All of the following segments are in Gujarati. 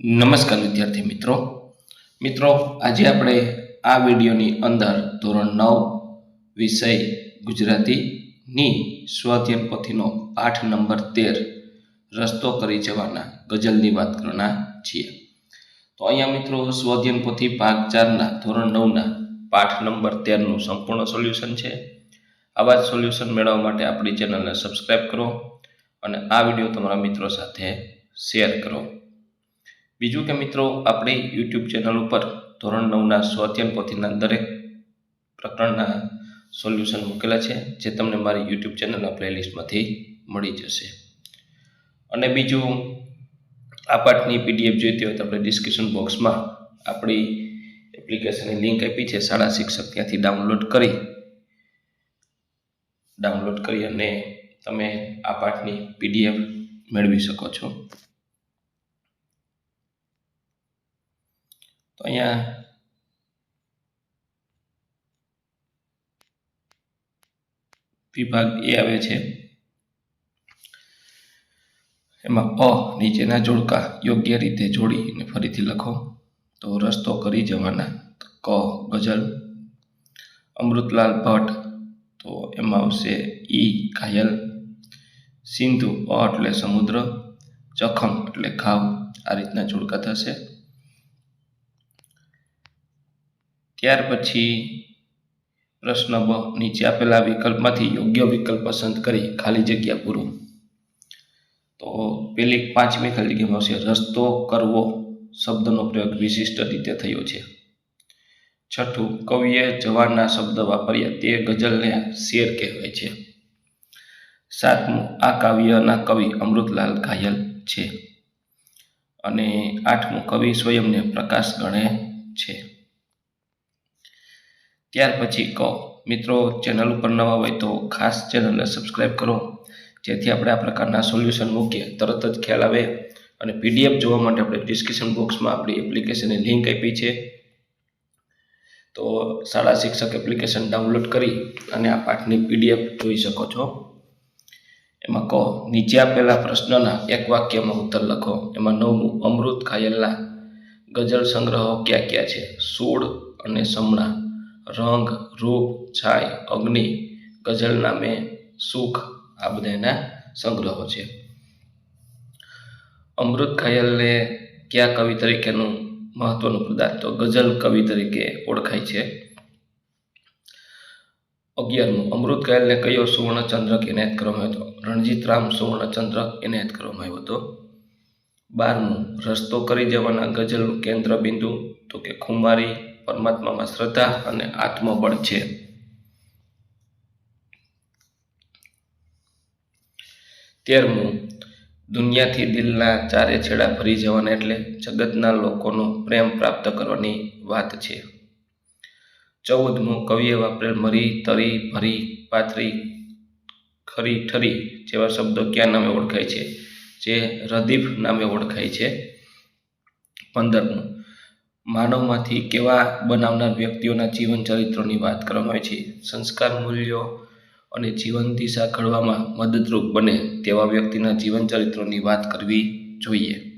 નમસ્કાર વિદ્યાર્થી મિત્રો. મિત્રો, આજે આપણે આ વિડીયોની અંદર ધોરણ નવ વિષય ગુજરાતીની સ્વાધ્યાયન પોથીનો પાઠ નંબર તેર રસ્તો કરી જવાના ગઝલની વાત કરવાના છીએ. તો અહીંયા મિત્રો સ્વાધ્યાયન પોથી ભાગ ચારના ધોરણ નવના પાઠ નંબર તેરનું સંપૂર્ણ સોલ્યુશન છે. આવા જ સોલ્યુશન મેળવવા માટે આપણી ચેનલને સબસ્ક્રાઈબ કરો અને આ વીડિયો તમારા મિત્રો સાથે શેર કરો. બીજું કે મિત્રો, આપણી યુટ્યુબ ચેનલ ઉપર ધોરણ નવના સ્વાધ્યાયન પોથીના દરેક પ્રકરણના સોલ્યુશન મૂકેલા છે, જે તમને મારી યુટ્યુબ ચેનલના પ્લેલિસ્ટમાંથી મળી જશે. અને બીજું, આ પાઠની પીડીએફ જોઈતી હોય તો આપણે ડિસ્ક્રિપ્શન બોક્સમાં આપણી એપ્લિકેશનની લિંક આપી છે, શાળા શિક્ષક ત્યાંથી ડાઉનલોડ કરી. ડાઉનલોડ કરી અને તમે આ પાઠની પીડીએફ મેળવી શકો છો. તો અહીંયા વિભાગ એ આવે છે એમાં અ નીચેના જોડકા યોગ્ય રીતે જોડીને ફરીથી લખો તો રસ્તો કરી જવાના ક ગઝલ અમૃતલાલ ભટ્ટ તો એમાં આવશે ઈ ઘાયલ સિંધુ અ એટલે સમુદ્ર જખમ એટલે ઘાવ આ રીતના જોડકા થશે ત્યાર પછી પ્રશ્ન બ, નીચે આપેલા વિકલ્પમાંથી યોગ્ય વિકલ્પ પસંદ કરી ખાલી જગ્યા પૂરું. તો પેલી પાંચમી ખાલી જગ્યામાં આવશે રસ્તો કરવો શબ્દનો પ્રયોગ વિશિષ્ટ રીતે થયો છે. છઠ્ઠું, કવિએ જવાના શબ્દ વાપર્યા તે ગઝલને શેર કહેવાય છે. સાતમું, આ કાવ્યના કવિ અમૃતલાલ ઘાયલ છે. અને આઠમું, કવિ સ્વયંને પ્રકાશ ગણે છે. ત્યાર પછી કહો, મિત્રો, ચેનલ ઉપર નવા હોય તો ખાસ ચેનલને સબસ્ક્રાઈબ કરો. જેથી આપણે આ પ્રકારના સોલ્યુશન મૂકીએ, તરત જ ખ્યાલ આવે અને પીડીએફ જોવા માટે આપણે ડિસ્ક્રિપ્શન બોક્સમાં આપણી એપ્લિકેશનની લિંક આપી છે. તો શાળા શિક્ષક એપ્લિકેશન ડાઉનલોડ કરી અને આ પાઠની પીડીએફ જોઈ શકો છો. એમાં કહો, નીચે આપેલા પ્રશ્નના એક વાક્યમાં ઉત્તર લખો. એમાં નવમું, અમૃત ખાયેલા ગઝલ સંગ્રહો ક્યાં ક્યાં છે? સોળ અને સમણા. રંગ, રૂપ, છાય, અગ્નિ ગઝલ નામે સુખ, આ બધાના સંગ્રહો છે. અમૃત ખયાલને કયા કવિ તરીકેનું મહત્વનું પ્રદાન તો ગઝલ કવિ તરીકે ઓળખાય છે. અગિયારમું, અમૃત ખયાલને કયો સુવર્ણચંદ્રક એનાયત કરવામાં આવ્યો હતો? રણજીતરામ સુવર્ણચંદ્રક એનાયત કરવામાં આવ્યો હતો. બારમું, રસ્તો કરી જવાના ગઝલનું કેન્દ્ર બિંદુ તો કે ખુમારી પરમાત્મામાં શ્રદ્ધા અને આત્મબળ છે. તેરમું દુનિયાથી દિલના ચારે છેડા ભરી જવાના એટલે જગતના લોકોનો પ્રેમ પ્રાપ્ત કરવાની વાત છે. ચૌદમું કવિએ વાપરેલ મરી, તરી, ભરી, પાથરી, ખરી, ઠરી જેવા શબ્દો ક્યાં નામે ઓળખાય છે? જે રદીફ નામે ઓળખાય છે. પંદરમું માનવમાંથી કેવા બનાવનાર વ્યક્તિઓના જીવન ચરિત્રોની વાત કરવામાં આવે છે. સંસ્કાર મૂલ્યો અને જીવન દિશા ઘડવામાં મદદરૂપ બને તેવા વ્યક્તિના જીવન ચરિત્રોની વાત કરવી જોઈએ.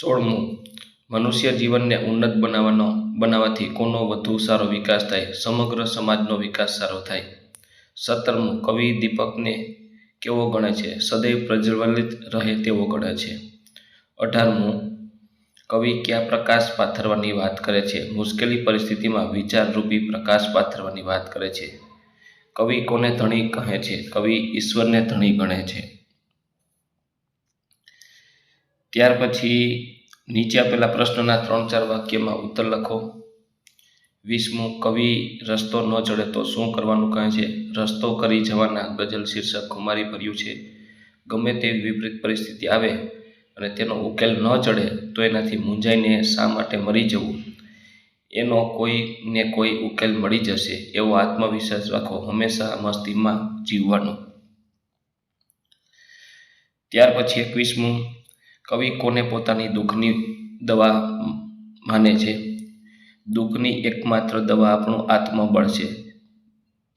સોળમું, મનુષ્ય જીવનને ઉન્નત બનાવવાનો, બનાવવાથી કોનો વધુ સારો વિકાસ થાય? સમગ્ર સમાજનો વિકાસ સારો થાય. સત્તરમું, કવિ દીપકને કેવો ગણે છે? સદૈવ પ્રજ્વલિત રહે તેવો ગણે છે. અઢારમું. કવિ ક્યાં પ્રકાશ પાથરવાની વાત કરે છે? મુશ્કેલી પરિસ્થિતિમાં વિચારરૂપી પ્રકાશ પાથરવાની વાત કરે છે. કવિ કોને ધણી કહે છે? કવિ ઈશ્વરને ધણી ગણે છે. ત્યાર પછી નીચે આપેલા પ્રશ્નના ત્રણ ચાર વાક્યમાં ઉત્તર લખો. વીસમું, કવિ રસ્તો ન ચડે તો શું કરવાનું કહે છે? રસ્તો કરી જવાના ગઝલ શીર્ષક ખુમારી ભર્યું છે. ગમે તે વિપરીત પરિસ્થિતિ આવે અને તેનો ઉકેલ ન ચડે તો એનાથી મૂંઝાઈને શા માટે મરી જવું? એનો કોઈને કોઈ ઉકેલ મળી જશે એવો આત્મવિશ્વાસ રાખો. હંમેશા મસ્તીમાં જીવવાનો. ત્યાર પછી એકવીસમું, કવિ કોને પોતાની દુઃખની દવા માને છે? દુઃખની એકમાત્ર દવા આપણું આત્મબળ છે.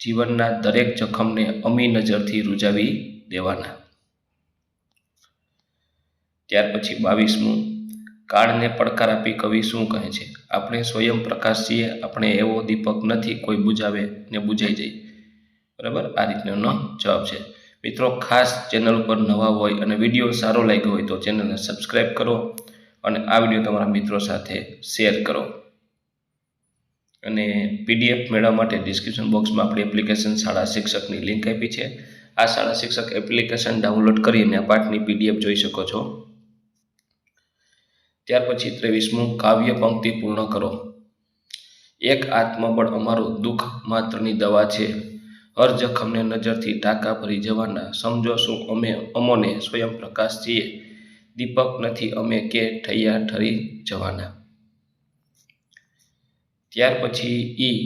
જીવનના દરેક જખમને અમી નજરથી રૂજાવી દેવાના. ત્યાર પછી બાવીસમું. કાળને પડકાર આપી કવિ શું કહે છે? આપણે સ્વયં પ્રકાશ છીએ, આપણે એવો દીપક નથી કોઈ બુજાવે ને બુજાઈ જાય. બરાબર? આ રીતનો જવાબ છે. મિત્રો, ખાસ ચેનલ ઉપર નવા હોય અને વીડિયો સારો લાગ્યો હોય તો ચેનલને સબસ્ક્રાઈબ કરો અને આ વીડિયો તમારા મિત્રો સાથે શેર કરો. અને પીડીએફ મેળવવા માટે ડિસ્ક્રિપ્શન બોક્સમાં આપણી એપ્લિકેશન શાળા શિક્ષકની લિંક આપી છે. આ શાળા શિક્ષક એપ્લિકેશન ડાઉનલોડ કરીને પાઠની પીડીએફ જોઈ શકો છો. ત્યાર પછી ત્રેવીસમું કાવ્ય પંક્તિ પૂર્ણ કરો. એક આત્મબળ અમારું દુઃખ માત્રની દવા છે. હર જખમને નજરથી ટાંકા ભરી જવાના. સમજો શું અમે અમોને સ્વયં પ્રકાશ છીએ. દીપક નથી અમે કે ઠૈયા ઠરી જવાના. ત્યાર પછી ઈ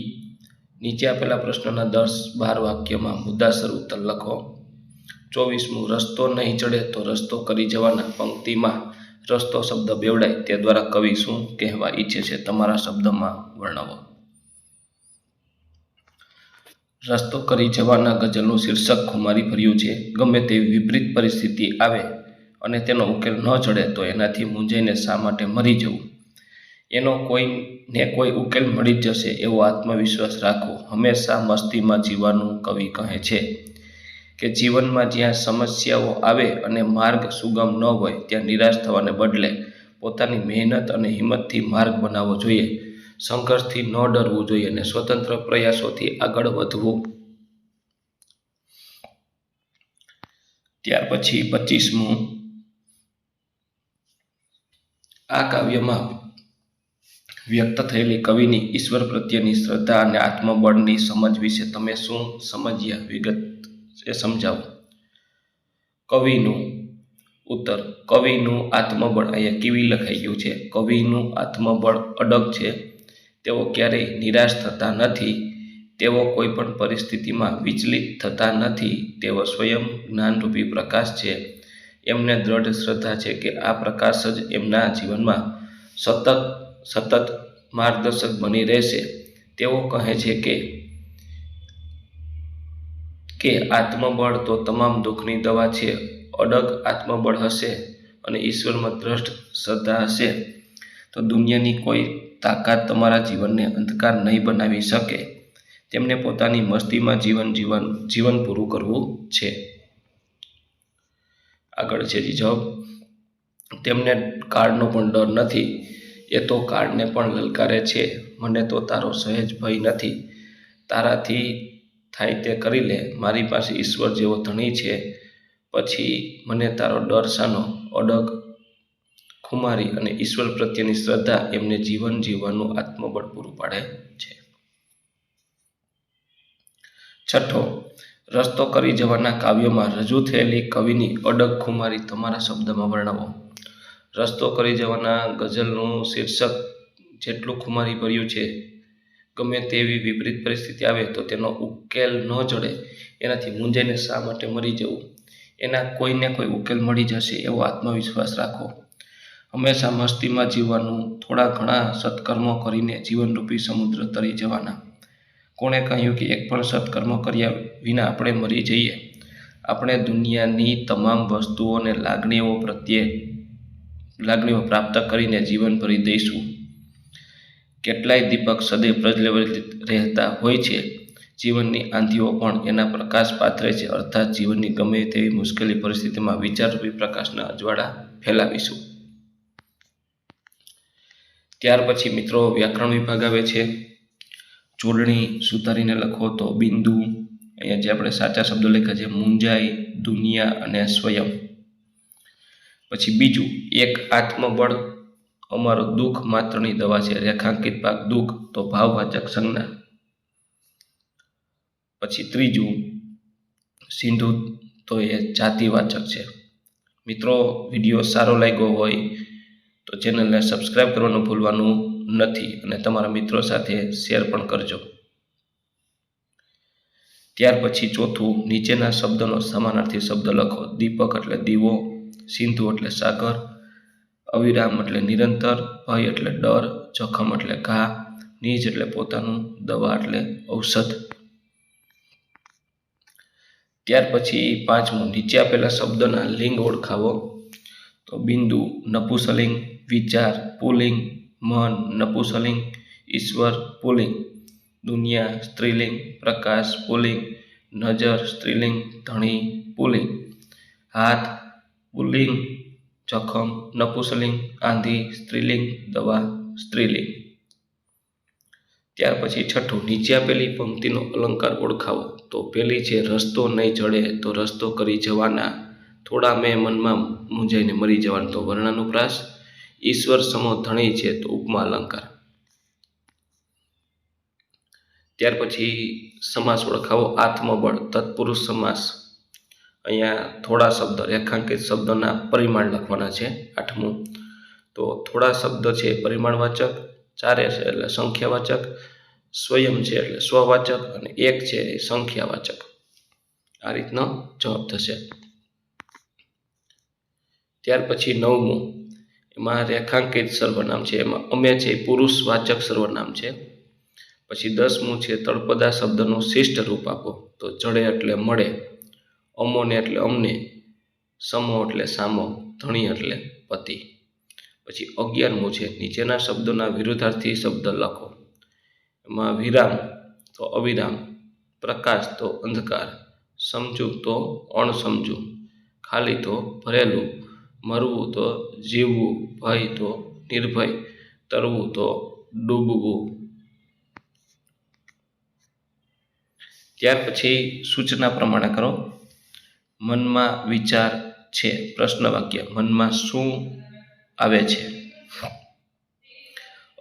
નીચે આપેલા પ્રશ્નના દસ બાર વાક્યમાં મુદ્દાસર ઉત્તર લખો. ચોવીસમું રસ્તો નહીં ચડે તો રસ્તો કરી જવાના. પંક્તિમાં રસ્તો શબ્દ બેવડાય તે દ્વારા કવિ શું કહેવા ઈચ્છે છે તમારા શબ્દમાં વર્ણવો. રસ્તો કરી જવાના ગઝલનું શીર્ષક ખુમારી ભર્યું છે. ગમે તેવી વિપરીત પરિસ્થિતિ આવે અને તેનો ઉકેલ ન ચડે તો એનાથી મૂંઝાઈને શા માટે મરી જવું? એનો કોઈને કોઈ ઉકેલ મળી જશે એવો આત્મવિશ્વાસ રાખવો હંમેશા મસ્તીમાં જીવવાનું કવિ કહે છે. કે જીવનમાં જ્યાં સમસ્યાઓ આવે અને માર્ગ સુગમ ન હોય, ત્યાં નિરાશ થવાને બદલે પોતાની મહેનત અને હિંમતથી માર્ગ બનાવવો જોઈએ. સંઘર્ષથી ન ડરવું જોઈએ અને સ્વતંત્ર પ્રયાસોથી આગળ વધવું. ત્યાર પછી પચીસમું. આ કાવ્યમાં વ્યક્ત થયેલી કવિની ઈશ્વર પ્રત્યેની શ્રદ્ધા અને આત્મબળની સમજ વિશે તમે શું સમજ્યા વિગત? એ સમજાવો. કવિનું ઉત્તર, કવિનું આત્મબળ, અહીંયા કેવી લખાઈ ગયું છે. કવિનું આત્મબળ અડગ છે. તેઓ ક્યારેય નિરાશ થતા નથી. તેઓ કોઈ પણ પરિસ્થિતિમાં વિચલિત થતા નથી. તેઓ સ્વયં જ્ઞાનરૂપી પ્રકાશ છે. એમને દ્રઢ શ્રદ્ધા છે કે આ પ્રકાશ જ એમના જીવનમાં સતત સતત માર્ગદર્શક બની રહેશે. તેઓ કહે છે કે કે આત્મબળ તો તમામ દુઃખની દવા છે, અડગ આત્મબળ હશે અને ઈશ્વરમાં દ્રષ્ટ શ્રદ્ધા હશે. તો દુનિયાની કોઈ તાકાત તમારા જીવનને અંધકાર નહીં બનાવી શકે. તેમને પોતાની મસ્તીમાં જીવન જીવન જીવન પૂરું કરવું છે. આગળ છે જવાબ. તેમને કાળનો પણ ડર નથી. એ તો કાળને પણ લલકારે છે. મને તો તારો સહેજ ભય નથી. તારાથી થાય તે કરી લે. મારી પાસે ઈશ્વર જેવો ધણી છે. પછી મને તારો ડર સાનો અડગ ખુમારી અને ઈશ્વર પ્રત્યેની શ્રદ્ધા એમને જીવન જીવવાનું આત્મબળ પૂરું પાડે છે. છઠ્ઠો, રસ્તો કરી જવાના કાવ્યમાં રજૂ થયેલી કવિની અડગ ખુમારી તમારા શબ્દમાં વર્ણવો. રસ્તો કરી જવાના ગઝલનું શીર્ષક, જેટલું ખુમારી ભર્યું છે ગમે તેવી વિપરીત પરિસ્થિતિ આવે તો તેનો ઉકેલ ન જડે. એનાથી મૂંઝાઈને શા માટે મરી જવું? એના કોઈને કોઈ ઉકેલ મળી જશે એવો આત્મવિશ્વાસ રાખો. હંમેશા મસ્તીમાં જીવવાનું થોડા ઘણા સત્કર્મો કરીને જીવનરૂપી સમુદ્ર તરી જવાના. કોણે કહ્યું કે એક પણ સત્કર્મ કર્યા વિના આપણે મરી જઈએ? આપણે દુનિયાની તમામ વસ્તુઓને લાગણીઓ પ્રત્યે લાગણીઓ પ્રાપ્ત કરીને જીવન ભરી દઈશું. કેટલાય દીપક સદૈવ પ્રજ્વલિત રહેતા હોય છે. જીવનની આંધીઓ પણ એના પ્રકાશ પાથરે છે. અર્થાત જીવનની ગમે તેવી મુશ્કેલી પરિસ્થિતિમાં વિચારરૂપી પ્રકાશના અજવાળા ફેલાવીશું. ત્યાર પછી મિત્રો વ્યાકરણ વિભાગ આવે છે. જોડણી સુધારીને લખો તો બિંદુ. અહીંયા જે આપણે સાચા શબ્દો લખ્યા છે મુંજાઈ દુનિયા અને સ્વયં. પછી બીજું, એક આત્મબળ અમારો દુઃખ માત્રની દવા છે, રેખાંકિત ભાગ દુઃખ તો ભાવવાચક સંજ્ઞા. પછી ત્રીજું, સિંધુ તો એ જાતિવાચક છે. મિત્રો, વીડિયો સારો લાગ્યો હોય તો ચેનલને સબસ્ક્રાઈબ કરવાનું ભૂલવાનું નથી અને તમારા મિત્રો સાથે શેર પણ કરજો. ત્યાર પછી ચોથું, નીચેના શબ્દનો સમાનાર્થી શબ્દ લખો. દીપક એટલે દીવો, સિંધુ એટલે સાગર અવિરામ એટલે નિરંતર, ભય એટલે ડર, જોખમ એટલે ઘા, નીજ એટલે પોતાનું, દવા એટલે ઔષધ. ત્યાર પછી પાંચમું, નીચે આપેલા શબ્દના લિંગ ઓળખાવો. તો બિંદુ, નપુસલિંગ, વિચાર, પુલિંગ, મન, નપુસલિંગ, ઈશ્વર, પુલિંગ. દુનિયા, સ્ત્રીલિંગ, પ્રકાશ, પુલિંગ. નજર, સ્ત્રીલિંગ, ધણી, પુલિંગ. હાથ, પુલિંગ. જખમ નપુસલિંગ આંધી, સ્ત્રીલિંગ, દવા, સ્ત્રીલિંગ. ત્યાર પછી છઠ્ઠું, નીચે આપેલી પંક્તિનો અલંકાર ઓળખાવો. તો પેલી છે, રસ્તો નહીં જડે તો રસ્તો કરી જવાના. થોડા મેં મનમાં મૂંઝાઈને મરી જવાનું. તો વર્ણાનુપ્રાસ ઈશ્વર સમો ધણી છે તો ઉપમા અલંકાર. ત્યાર પછી સમાસ ઓળખાવો, આત્મબળ, તત્પુરુષ સમાસ. અહીંયા થોડા શબ્દ, રેખાંકિત શબ્દના પરિમાણ લખવાના છે આઠમું. તો થોડા શબ્દ છે પરિમાણવાચક, ચારે છે એટલે સંખ્યાવાચક, સ્વયં છે એટલે સ્વવાચક અને એક છે એ સંખ્યાવાચક. આ રીતનો જવાબ થશે. ત્યાર પછી નવમું. એમાં રેખાંકિત સર્વનામ છે, એમાં અમે છે પુરુષવાચક સર્વનામ છે. પછી દસમું છે તળપદા શબ્દનું શિષ્ટ રૂપ આપો. તો જડે એટલે મળે. અમોને એટલે અમને, સમો એટલે સામો, ધણી એટલે પતિ. પછી અગિયારમું છે, નીચેના શબ્દોના વિરુદ્ધાર્થી શબ્દ લખો. એમાં વિરામ તો અવિરામ, પ્રકાશ તો અંધકાર, સમજુ તો અણસમજુ, ખાલી તો ભરેલું, મરવું તો જીવવું, ભય તો નિર્ભય, તરવું તો ડૂબવું. ત્યાર પછી સૂચના પ્રમાણે કરો. મનમાં વિચાર છે પ્રશ્ન વાક્ય મનમાં શું આવે છે?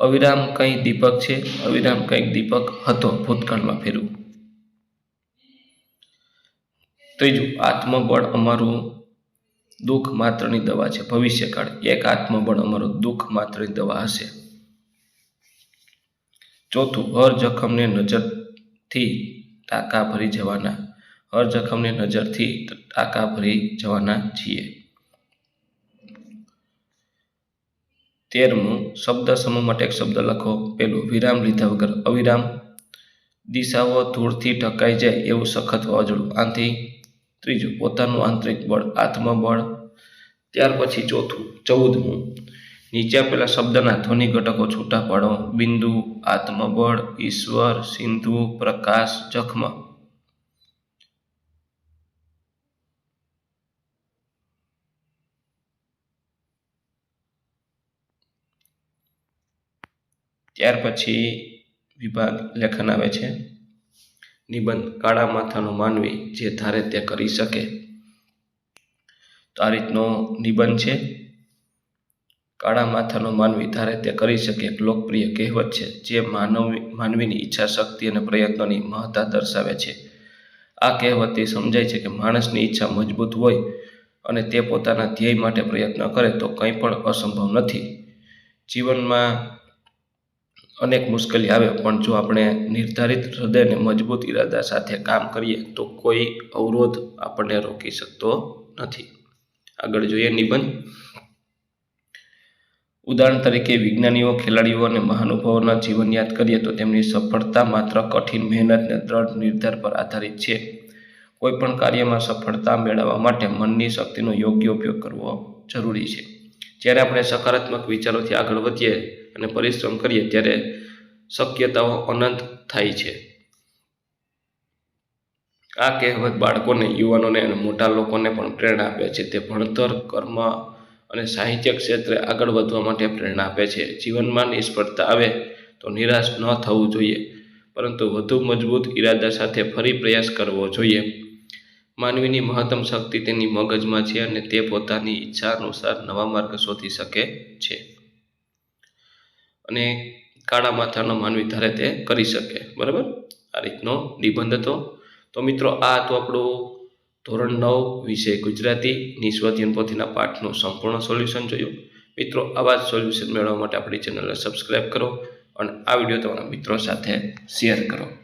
અવિરામ કંઈ દીપક છે? અવિરામ કંઈક દીપક હતો ભૂતકાળમાં ફેરવું. ત્રીજું આત્મબળ અમારું દુઃખ માત્રની દવા છે. ભવિષ્યકાળ એક આત્મબળ અમારું દુઃખ માત્રની દવા હશે. ચોથું, હર જખમને નજરથી ટાંકા ભરી જવાના હર જખમને નજરથી ટાંકા ભરી જવાના છીએ. તેરમું, શબ્દ સમૂહ માટે એક શબ્દ લખો. પેલું, વિરામ લીધા વગર અવિરામ. દિશાઓ ધૂળથી ઢકાઈ જાય એવું સખત વાવાઝોડું. આથી ત્રીજું, પોતાનું આંતરિક બળ, આત્મબળ. ત્યાર પછી ચોથું, ચૌદમું, નીચે આપેલા શબ્દના ધ્વનિ ઘટકો છૂટા પાડો. બિંદુ, આત્મબળ, ઈશ્વર, સિંધુ, પ્રકાશ, જખમ. ત્યાર પછી વિભાગ લેખન આવે છે. નિબંધ કાળા માથાનો માનવી જે ધારે તે કરી શકે. તો આ રીતનો નિબંધ છે. કાળા માથાનો માનવી ધારે તે કરી શકે એક લોકપ્રિય કહેવત છે, જે માનવ, માનવીની ઈચ્છા, શક્તિ અને પ્રયત્નોની મહત્તા દર્શાવે છે. આ કહેવતથી સમજાય છે કે માણસની ઈચ્છા મજબૂત હોય અને તે પોતાના ધ્યેય માટે પ્રયત્ન કરે તો કંઈ પણ અસંભવ નથી. જીવનમાં અનેક મુશ્કેલી આવે, પણ જો આપણે નિર્ધારિત હૃદયને મજબૂત ઈરાદા સાથે કામ કરીએ, તો કોઈ અવરોધ આપણને રોકી શકતો નથી. આગળ જોઈએ નિબંધ. ઉદાહરણ તરીકે, વિજ્ઞાનીઓ, ખેલાડીઓ અને મહાનુભાવોના જીવન યાદ કરીએ, તો તેમની સફળતા માત્ર કઠિન મહેનત અને દ્રઢ નિર્ધાર પર આધારિત છે. કોઈ પણ કાર્યમાં સફળતા મેળવવા માટે મનની શક્તિનો યોગ્ય ઉપયોગ કરવો જરૂરી છે. જ્યારે આપણે સકારાત્મક વિચારોથી આગળ વધીએ અને પરિશ્રમ કરીએ ત્યારે શક્યતાઓ અનંત થાય છે. આ કહેવત બાળકોને, યુવાનોને અને મોટા લોકોને પણ પ્રેરણા આપે છે. તે ભણતર, કર્મ અને સાહિત્ય ક્ષેત્રે આગળ વધવા માટે પ્રેરણા આપે છે. જીવનમાં નિષ્ફળતા આવે તો નિરાશ ન થવું જોઈએ, પરંતુ વધુ મજબૂત ઈરાદા સાથે ફરી પ્રયાસ કરવો જોઈએ. માનવીની મહત્તમ શક્તિ તેની મગજમાં છે અને તે પોતાની ઈચ્છા અનુસાર નવા માર્ગ શોધી શકે છે. અને કાળા માથાનો માનવી ધારે તે કરી શકે. બરાબર? આ રીતનો નિબંધ હતો. તો મિત્રો, આ હતું આપણું ધોરણ નવ વિષય ગુજરાતી. સ્વધ્યન પોથીના પાઠનું સંપૂર્ણ સોલ્યુશન જોયું. મિત્રો, આવા જ સોલ્યુશન મેળવવા માટે આપણી ચેનલને સબસ્ક્રાઈબ કરો અને આ વીડિયો તમારા મિત્રો સાથે શેર કરો.